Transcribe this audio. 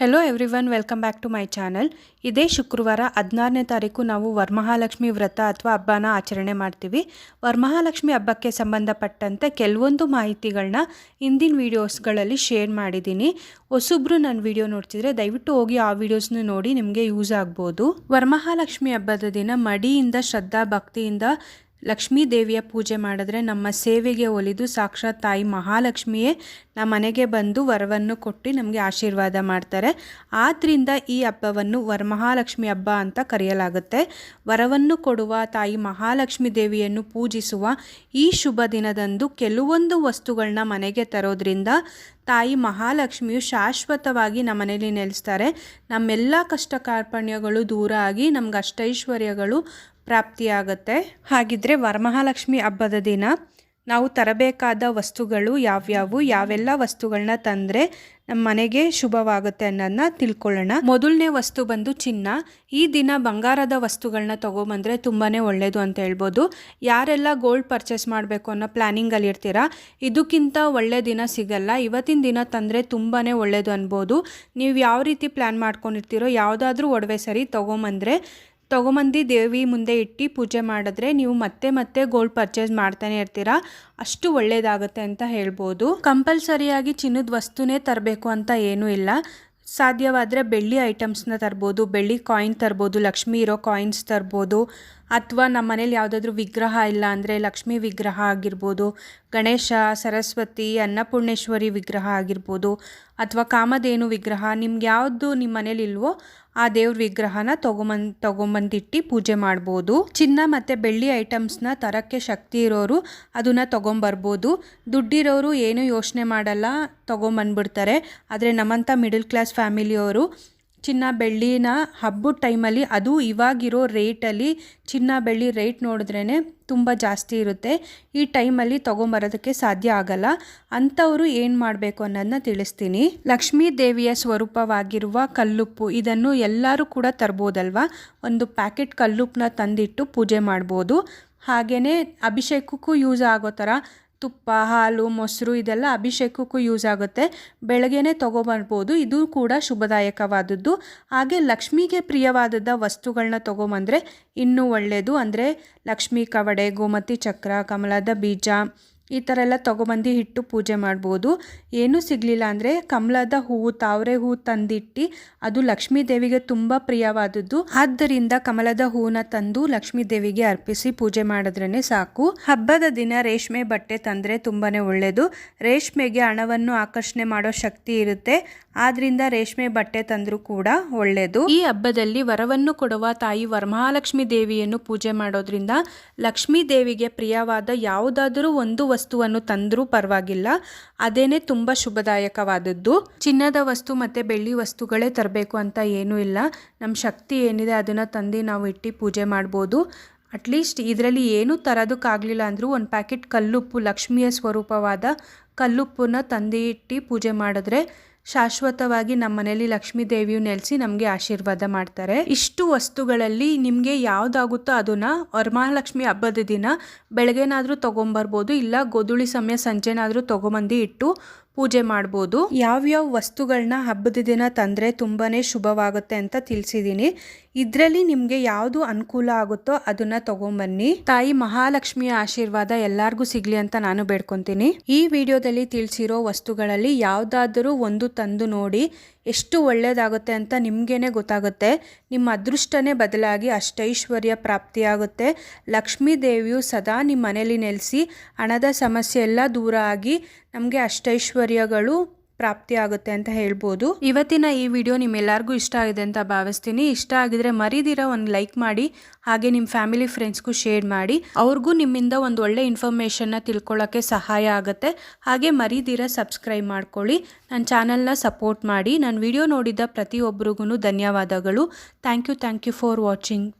Hello everyone welcome back to my channel ಇದೇ ಶುಕ್ರವಾರ ಹದಿನಾರನೇ ತಾರೀಕು ನಾವು ವರಮಹಾಲಕ್ಷ್ಮಿ ವ್ರತ ಅಥವಾ ಹಬ್ಬನ ಆಚರಣೆ ಮಾಡ್ತೀವಿ. ವರಮಹಾಲಕ್ಷ್ಮಿ ಹಬ್ಬಕ್ಕೆ ಸಂಬಂಧಪಟ್ಟಂತೆ ಕೆಲವೊಂದು ಮಾಹಿತಿಗಳನ್ನ ಹಿಂದಿನ ವೀಡಿಯೋಸ್ಗಳಲ್ಲಿ ಶೇರ್ ಮಾಡಿದ್ದೀನಿ. ಹೊಸೊಬ್ರು ನನ್ನ ವಿಡಿಯೋ ನೋಡ್ತಿದ್ರೆ ದಯವಿಟ್ಟು ಹೋಗಿ ಆ ವಿಡಿಯೋಸ್ನ ನೋಡಿ ನಿಮಗೆ ಯೂಸ್ ಆಗ್ಬೋದು. ವರಮಹಾಲಕ್ಷ್ಮಿ ಹಬ್ಬದ ದಿನ ಮಡಿಯಿಂದ ಶ್ರದ್ಧಾ ಭಕ್ತಿಯಿಂದ ಲಕ್ಷ್ಮೀ ದೇವಿಯ ಪೂಜೆ ಮಾಡಿದ್ರೆ ನಮ್ಮ ಸೇವೆಗೆ ಒಲಿದು ಸಾಕ್ಷಾತ್ ತಾಯಿ ಮಹಾಲಕ್ಷ್ಮಿಯೇ ನಮ್ಮ ಮನೆಗೆ ಬಂದು ವರವನ್ನು ಕೊಟ್ಟು ನಮಗೆ ಆಶೀರ್ವಾದ ಮಾಡ್ತಾರೆ. ಆದ್ದರಿಂದ ಈ ಹಬ್ಬವನ್ನು ವರಮಹಾಲಕ್ಷ್ಮಿ ಹಬ್ಬ ಅಂತ ಕರೆಯಲಾಗುತ್ತೆ. ವರವನ್ನು ಕೊಡುವ ತಾಯಿ ಮಹಾಲಕ್ಷ್ಮಿ ದೇವಿಯನ್ನು ಪೂಜಿಸುವ ಈ ಶುಭ ದಿನದಂದು ಕೆಲವೊಂದು ವಸ್ತುಗಳನ್ನ ಮನೆಗೆ ತರೋದ್ರಿಂದ ತಾಯಿ ಮಹಾಲಕ್ಷ್ಮಿಯು ಶಾಶ್ವತವಾಗಿ ನಮ್ಮ ಮನೇಲಿ ನೆಲೆಸ್ತಾರೆ. ನಮ್ಮೆಲ್ಲ ಕಷ್ಟ ಕಾರ್ಪಣ್ಯಗಳು ದೂರ ಆಗಿ ನಮ್ಗೆ ಅಷ್ಟೈಶ್ವರ್ಯಗಳು ಪ್ರಾಪ್ತಿಯಾಗುತ್ತೆ. ಹಾಗಿದ್ರೆ ವರಮಹಾಲಕ್ಷ್ಮಿ ಹಬ್ಬದ ದಿನ ನಾವು ತರಬೇಕಾದ ವಸ್ತುಗಳು ಯಾವ್ಯಾವು, ಯಾವೆಲ್ಲ ವಸ್ತುಗಳನ್ನ ತಂದರೆ ನಮ್ಮ ಮನೆಗೆ ಶುಭವಾಗುತ್ತೆ ಅನ್ನೋದನ್ನ ತಿಳ್ಕೊಳ್ಳೋಣ. ಮೊದಲನೇ ವಸ್ತು ಬಂದು ಚಿನ್ನ. ಈ ದಿನ ಬಂಗಾರದ ವಸ್ತುಗಳನ್ನ ತೊಗೊಂಬಂದರೆ ತುಂಬಾ ಒಳ್ಳೆಯದು ಅಂತ ಹೇಳ್ಬೋದು. ಯಾರೆಲ್ಲ ಗೋಲ್ಡ್ ಪರ್ಚೇಸ್ ಮಾಡಬೇಕು ಅನ್ನೋ ಪ್ಲ್ಯಾನಿಂಗಲ್ಲಿ ಇರ್ತೀರಾ, ಇದಕ್ಕಿಂತ ಒಳ್ಳೆ ದಿನ ಸಿಗಲ್ಲ. ಇವತ್ತಿನ ದಿನ ತಂದರೆ ತುಂಬಾ ಒಳ್ಳೆಯದು ಅನ್ಬೋದು. ನೀವು ಯಾವ ರೀತಿ ಪ್ಲ್ಯಾನ್ ಮಾಡ್ಕೊಂಡಿರ್ತೀರೋ, ಯಾವುದಾದ್ರೂ ಒಡವೆ ಸರಿ ತೊಗೊಂಬಂದರೆ ತೊಗೊಂಬಂದು ದೇವಿ ಮುಂದೆ ಇಟ್ಟು ಪೂಜೆ ಮಾಡಿದ್ರೆ ನೀವು ಮತ್ತೆ ಮತ್ತೆ ಗೋಲ್ಡ್ ಪರ್ಚೇಸ್ ಮಾಡ್ತಾನೆ ಇರ್ತೀರಾ? ಅಷ್ಟು ಒಳ್ಳೇದಾಗುತ್ತೆ ಅಂತ ಹೇಳ್ಬೋದು. ಕಂಪಲ್ಸರಿಯಾಗಿ ಚಿನ್ನದ ವಸ್ತುನೇ ತರಬೇಕು ಅಂತ ಏನೂ ಇಲ್ಲ. ಸಾಧ್ಯವಾದರೆ ಬೆಳ್ಳಿ ಐಟಮ್ಸ್ನ ತರ್ಬೋದು, ಬೆಳ್ಳಿ ಕಾಯಿನ್ ತರ್ಬೋದು, ಲಕ್ಷ್ಮಿ ಇರೋ ಕಾಯಿನ್ಸ್ ತರ್ಬೋದು, ಅಥವಾ ನಮ್ಮ ಮನೇಲಿ ಯಾವುದಾದ್ರೂ ವಿಗ್ರಹ ಇಲ್ಲ ಅಂದರೆ ಲಕ್ಷ್ಮೀ ವಿಗ್ರಹ ಆಗಿರ್ಬೋದು, ಗಣೇಶ, ಸರಸ್ವತಿ, ಅನ್ನಪೂರ್ಣೇಶ್ವರಿ ವಿಗ್ರಹ ಆಗಿರ್ಬೋದು, ಅಥವಾ ಕಾಮಧೇನು ವಿಗ್ರಹ, ನಿಮ್ಗೆ ಯಾವುದು ನಿಮ್ಮ ಮನೇಲಿ ಇಲ್ವೋ ಆ ದೇವ್ರ ವಿಗ್ರಹನ ತಗೊಂಬಂದ್, ತಗೊಂಬಂದಿಟ್ಟು ಪೂಜೆ ಮಾಡ್ಬೋದು. ಚಿನ್ನ ಮತ್ತು ಬೆಳ್ಳಿ ಐಟಮ್ಸ್ನ ತರಕ್ಕೆ ಶಕ್ತಿ ಇರೋರು ಅದನ್ನು ತೊಗೊಂಬರ್ಬೋದು. ದುಡ್ಡಿರೋರು ಏನೂ ಯೋಚನೆ ಮಾಡಲ್ಲ, ತೊಗೊಂಬಂದ್ಬಿಡ್ತಾರೆ. ಆದರೆ ನಮ್ಮಂಥ ಮಿಡಲ್ ಕ್ಲಾಸ್ ಫ್ಯಾಮಿಲಿಯವರು ಚಿನ್ನ ಬೆಳ್ಳಿನ ಹಬ್ಬದ ಟೈಮಲ್ಲಿ ಅದು ಇವಾಗಿರೋ ರೇಟಲ್ಲಿ ಚಿನ್ನ ಬೆಳ್ಳಿ ರೇಟ್ ನೋಡಿದ್ರೇ ತುಂಬ ಜಾಸ್ತಿ ಇರುತ್ತೆ. ಈ ಟೈಮಲ್ಲಿ ತೊಗೊಂಬರೋದಕ್ಕೆ ಸಾಧ್ಯ ಆಗಲ್ಲ. ಅಂಥವರು ಏನು ಮಾಡಬೇಕು ಅನ್ನೋದನ್ನ ತಿಳಿಸ್ತೀನಿ. ಲಕ್ಷ್ಮೀ ದೇವಿಯ ಸ್ವರೂಪವಾಗಿರುವ ಕಲ್ಲುಪ್ಪು, ಇದನ್ನು ಎಲ್ಲರೂ ಕೂಡ ತರ್ಬೋದಲ್ವ? ಒಂದು ಪ್ಯಾಕೆಟ್ ಕಲ್ಲುಪ್ಪನ್ನ ತಂದಿಟ್ಟು ಪೂಜೆ ಮಾಡ್ಬೋದು. ಹಾಗೆಯೇ ಅಭಿಷೇಕಕ್ಕೂ ಯೂಸ್ ಆಗೋ ಥರ ತುಪ್ಪ, ಹಾಲು, ಮೊಸರು ಇದೆಲ್ಲ ಅಭಿಷೇಕಕ್ಕೂ ಯೂಸ್ ಆಗುತ್ತೆ. ಬೆಳಗ್ಗೆನೇ ತೊಗೊಬರ್ಬೋದು. ಇದು ಕೂಡ ಶುಭದಾಯಕವಾದದ್ದು. ಹಾಗೆ ಲಕ್ಷ್ಮಿಗೆ ಪ್ರಿಯವಾದದ ವಸ್ತುಗಳನ್ನ ತೊಗೊಂಬಂದರೆ ಇನ್ನೂ ಒಳ್ಳೆಯದು ಅಂದರೆ ಲಕ್ಷ್ಮೀ ಕವಡೆ, ಗೋಮತಿ ಚಕ್ರ, ಕಮಲದ ಬೀಜ ಈ ಥರ ಎಲ್ಲ ತೊಗೊಬಂದು ಹಿಟ್ಟು ಪೂಜೆ ಮಾಡ್ಬೋದು. ಏನೂ ಸಿಗಲಿಲ್ಲ ಅಂದರೆ ಕಮಲದ ಹೂವು, ತಾವರೆ ಹೂವು ತಂದಿಟ್ಟು ಅದು ಲಕ್ಷ್ಮೀ ದೇವಿಗೆ ತುಂಬ ಪ್ರಿಯವಾದದ್ದು. ಆದ್ದರಿಂದ ಕಮಲದ ಹೂವನ್ನ ತಂದು ಲಕ್ಷ್ಮೀ ದೇವಿಗೆ ಅರ್ಪಿಸಿ ಪೂಜೆ ಮಾಡಿದ್ರೇ ಸಾಕು. ಹಬ್ಬದ ದಿನ ರೇಷ್ಮೆ ಬಟ್ಟೆ ತಂದರೆ ತುಂಬಾ ಒಳ್ಳೆಯದು ರೇಷ್ಮೆಗೆ ಹಣವನ್ನು ಆಕರ್ಷಣೆ ಮಾಡೋ ಶಕ್ತಿ ಇರುತ್ತೆ. ಆದ್ರಿಂದ ರೇಷ್ಮೆ ಬಟ್ಟೆ ತಂದರೂ ಕೂಡ ಒಳ್ಳೆಯದು ಈ ಹಬ್ಬದಲ್ಲಿ ವರವನ್ನು ಕೊಡುವ ತಾಯಿ ವರಮಹಾಲಕ್ಷ್ಮಿ ದೇವಿಯನ್ನು ಪೂಜೆ ಮಾಡೋದ್ರಿಂದ ಲಕ್ಷ್ಮೀ ದೇವಿಗೆ ಪ್ರಿಯವಾದ ಯಾವುದಾದರೂ ಒಂದು ವಸ್ತುವನ್ನು ತಂದರೂ ಪರವಾಗಿಲ್ಲ. ಅದೇನೆ ತುಂಬ ಶುಭದಾಯಕವಾದದ್ದು. ಚಿನ್ನದ ವಸ್ತು ಮತ್ತು ಬೆಳ್ಳಿ ವಸ್ತುಗಳೇ ತರಬೇಕು ಅಂತ ಏನೂ ಇಲ್ಲ. ನಮ್ಮ ಶಕ್ತಿ ಏನಿದೆ ಅದನ್ನು ತಂದು ನಾವು ಇಟ್ಟು ಪೂಜೆ ಮಾಡ್ಬೋದು. ಅಟ್ಲೀಸ್ಟ್ ಇದರಲ್ಲಿ ಏನೂ ತರೋದಕ್ಕಾಗಲಿಲ್ಲ ಅಂದರೂ ಒಂದು ಪ್ಯಾಕೆಟ್ ಕಲ್ಲುಪ್ಪು, ಲಕ್ಷ್ಮಿಯ ಸ್ವರೂಪವಾದ ಕಲ್ಲುಪ್ಪನ್ನ ತಂದಿಟ್ಟು ಪೂಜೆ ಮಾಡಿದ್ರೆ ಶಾಶ್ವತವಾಗಿ ನಮ್ಮ ಮನೇಲಿ ಲಕ್ಷ್ಮೀ ದೇವಿಯು ನೆಲೆಸಿ ನಮಗೆ ಆಶೀರ್ವಾದ ಮಾಡ್ತಾರೆ. ಇಷ್ಟು ವಸ್ತುಗಳಲ್ಲಿ ನಿಮಗೆ ಯಾವುದಾಗುತ್ತೋ ಅದನ್ನು ವರಮಹಾಲಕ್ಷ್ಮಿ ಹಬ್ಬದ ದಿನ ಬೆಳಗ್ಗೆನಾದರೂ ತೊಗೊಂಬರ್ಬೋದು, ಇಲ್ಲ ಗೋಧುಳಿ ಸಮಯ ಸಂಜೆನಾದರೂ ತೊಗೊಂಬಂದು ಇಟ್ಟು ಪೂಜೆ ಮಾಡ್ಬೋದು. ಯಾವ್ಯಾವ ವಸ್ತುಗಳನ್ನ ಹಬ್ಬದ ದಿನ ತಂದರೆ ತುಂಬಾ ಶುಭವಾಗುತ್ತೆ ಅಂತ ತಿಳಿಸಿದ್ದೀನಿ ಇದರಲ್ಲಿ ನಿಮಗೆ ಯಾವುದು ಅನುಕೂಲ ಆಗುತ್ತೋ ಅದನ್ನು ತಗೊಂಬನ್ನಿ. ತಾಯಿ ಮಹಾಲಕ್ಷ್ಮಿಯ ಆಶೀರ್ವಾದ ಎಲ್ಲರಿಗೂ ಸಿಗಲಿ ಅಂತ ನಾನು ಬೇಡ್ಕೊತೀನಿ. ಈ ವಿಡಿಯೋದಲ್ಲಿ ತಿಳಿಸಿರೋ ವಸ್ತುಗಳಲ್ಲಿ ಯಾವುದಾದರೂ ಒಂದು ತಂದು ನೋಡಿ ಎಷ್ಟು ಒಳ್ಳೆಯದಾಗುತ್ತೆ ಅಂತ ನಿಮಗೇನೆ ಗೊತ್ತಾಗುತ್ತೆ. ನಿಮ್ಮ ಅದೃಷ್ಟನೇ ಬದಲಾಗಿ ಅಷ್ಟೈಶ್ವರ್ಯ ಪ್ರಾಪ್ತಿಯಾಗುತ್ತೆ. ಲಕ್ಷ್ಮೀ ದೇವಿಯು ಸದಾ ನಿಮ್ಮ ಮನೇಲಿ ನೆಲೆಸಿ ಹಣದ ಸಮಸ್ಯೆ ಎಲ್ಲ ದೂರ ಆಗಿ ನಮಗೆ ಅಷ್ಟೈಶ್ವರ್ಯಗಳು ಪ್ರಾಪ್ತಿ ಆಗುತ್ತೆ ಅಂತ ಹೇಳ್ಬೋದು. ಇವತ್ತಿನ ಈ ವಿಡಿಯೋ ನಿಮ್ಮೆಲ್ಲರಿಗೂ ಇಷ್ಟ ಆಗಿದೆ ಅಂತ ಭಾವಿಸ್ತೀನಿ. ಇಷ್ಟ ಆಗಿದ್ರೆ ಮರಿದಿರ ಒಂದು ಲೈಕ್ ಮಾಡಿ, ಹಾಗೆ ನಿಮ್ಮ ಫ್ಯಾಮಿಲಿ ಫ್ರೆಂಡ್ಸ್ಗೂ ಶೇರ್ ಮಾಡಿ. ಅವ್ರಿಗೂ ನಿಮ್ಮಿಂದ ಒಂದು ಒಳ್ಳೆ ಇನ್ಫಾರ್ಮೇಷನ್ನ ತಿಳ್ಕೊಳ್ಳೋಕ್ಕೆ ಸಹಾಯ ಆಗುತ್ತೆ. ಹಾಗೆ ಮರಿದಿರ ಸಬ್ಸ್ಕ್ರೈಬ್ ಮಾಡ್ಕೊಳ್ಳಿ. ನನ್ನ ಚಾನಲ್ನ ಸಪೋರ್ಟ್ ಮಾಡಿ. ನನ್ನ ವಿಡಿಯೋ ನೋಡಿದ ಪ್ರತಿಯೊಬ್ಬರಿಗೂ ಧನ್ಯವಾದಗಳು. Thank you thank you for watching.